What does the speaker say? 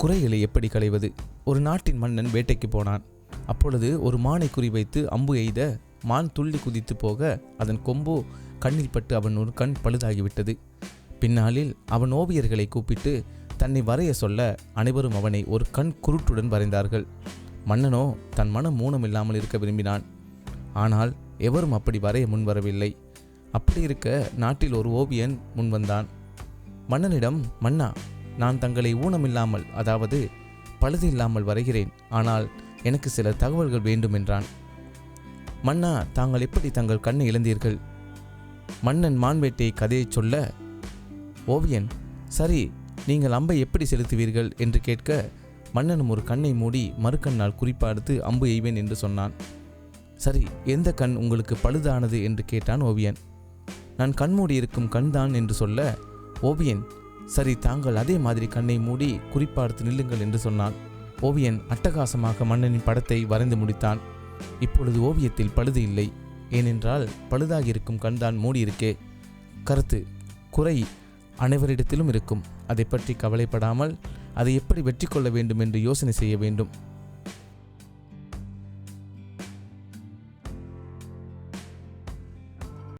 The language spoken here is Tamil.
குறைகளை எப்படி களைவது? ஒரு நாட்டின் மன்னன் வேட்டைக்கு போனான். அப்பொழுது ஒரு மானை குறிவைத்து அம்பு எய்த மான் துள்ளி குதித்து போக அதன் கொம்பு கண்ணில் பட்டு அவன் ஒரு கண் பழுதாகிவிட்டது. பின்னாளில் அவன் ஓவியர்களை கூப்பிட்டு தன்னை வரைய சொல்ல அனைவரும் அவனை ஒரு கண் குருட்டுடன் வரைந்தார்கள். மன்னனோ தன் மனம் மூனம் இல்லாமல் இருக்க விரும்பினான். ஆனால் எவரும் அப்படி வரைய முன்வரவில்லை அப்படி இருக்க நாட்டில் ஒரு ஓவியன் முன்வந்தான் மன்னனிடம் மன்னா நான் தங்களை ஊனமில்லாமல் அதாவது பழுது இல்லாமல் வரைகிறேன். ஆனால் எனக்கு சில தகவல்கள் வேண்டும் என்றான். மன்னா தாங்கள் எப்படி தங்கள் கண்ணை இழந்தீர்கள்? மன்னன் மான்வேட்டை கதையைச் சொல்ல ஓவியன் சரி நீங்கள் அம்பை எப்படி செலுத்துவீர்கள்? என்று கேட்க மன்னனும் ஒரு கண்ணை மூடி மறுக்கண்ணால் குறிப்பார்த்து அம்பு எய்வேன் என்று சொன்னான். சரி எந்த கண் உங்களுக்கு பழுதானது? என்று கேட்டான் ஓவியன். நான் கண்மூடி இருக்கும் கண்தான் என்று சொல்ல ஓவியன் சரி தாங்கள் அதே மாதிரி கண்ணை மூடி குறிப்பார்த்து நில்லுங்கள் என்று சொன்னான். ஓவியன் அட்டகாசமாக மன்னனின் படத்தை வரைந்து முடித்தான். இப்பொழுது ஓவியத்தில் பழுது இல்லை. ஏனென்றால் பழுதாகியிருக்கும் கண்தான் மூடியிருக்கே. கருத்து குறை அனைவரிடத்திலும் இருக்கும். அதை பற்றி கவலைப்படாமல் அதை எப்படி வெற்றி கொள்ள வேண்டும் என்று யோசனை செய்ய வேண்டும்.